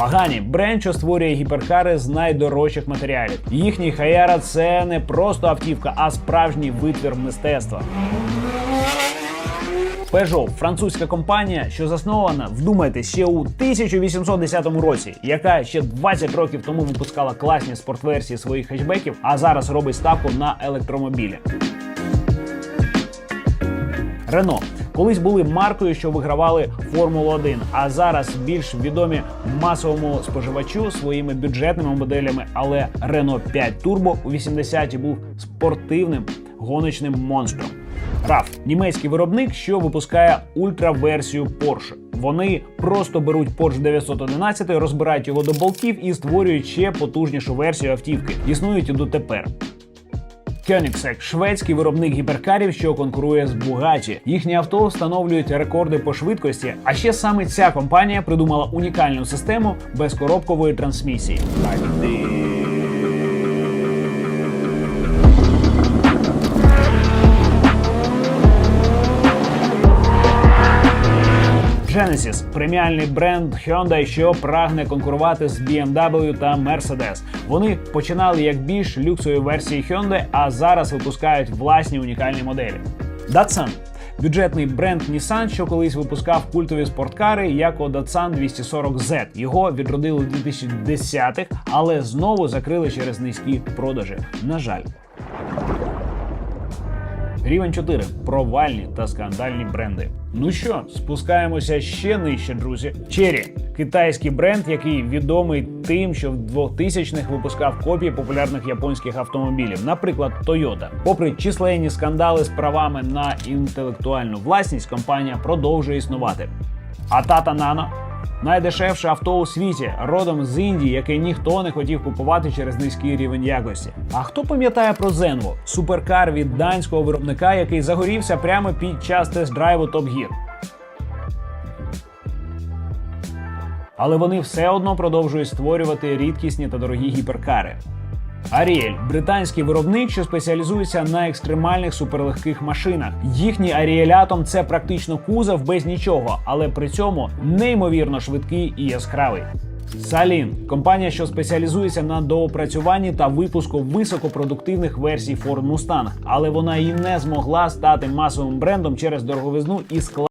Пагані бренд, що створює гіперкари з найдорожчих матеріалів. Їхній Хаяра це не просто автівка, а справжній витвір мистецтва. Peugeot – французька компанія, що заснована, вдумайтесь, ще у 1810 році, яка ще 20 років тому випускала класні спортверсії своїх хетчбеків, а зараз робить ставку на електромобілі. Рено колись були маркою, що вигравали Формулу 1, а зараз більш відомі масовому споживачу своїми бюджетними моделями. Але Renault 5 Turbo у 80-ті був спортивним гоночним монстром. RAF – німецький виробник, що випускає ультраверсію Porsche. Вони просто беруть Porsche 911, розбирають його до болтів і створюють ще потужнішу версію автівки. Існують і дотепер. Koenigsegg – шведський виробник гіперкарів, що конкурує з Bugatti. Їхні авто встановлюють рекорди по швидкості. А ще саме ця компанія придумала унікальну систему безкоробкової трансмісії. Genesis – преміальний бренд Hyundai, що прагне конкурувати з BMW та Mercedes. Вони починали як більш люксові версії Hyundai, а зараз випускають власні унікальні моделі. Datsun – бюджетний бренд Nissan, що колись випускав культові спорткари, як у Datsun 240Z. Його відродили у 2010-х, але знову закрили через низькі продажі. На жаль. Рівень 4. провальні та скандальні бренди. Ну що, спускаємося ще нижче, друзі. Cherry – китайський бренд, який відомий тим, що в 2000-х випускав копії популярних японських автомобілів, наприклад, Toyota. Попри численні скандали з правами на інтелектуальну власність, компанія продовжує існувати. А Tata Nano Найдешевше авто у світі, родом з Індії, яке ніхто не хотів купувати через низький рівень якості. А хто пам'ятає про Зенву? суперкар від данського виробника, який загорівся прямо під час тест-драйву Top Gear? Але вони все одно продовжують створювати рідкісні та дорогі гіперкари. Аріель британський виробник, що спеціалізується на екстремальних суперлегких машинах. Їхній Аріелятом це практично кузов без нічого, але при цьому неймовірно швидкий і яскравий. Салін компанія, що спеціалізується на доопрацюванні та випуску високопродуктивних версій Ford Mustang, але вона і не змогла стати масовим брендом через дороговизну і склад.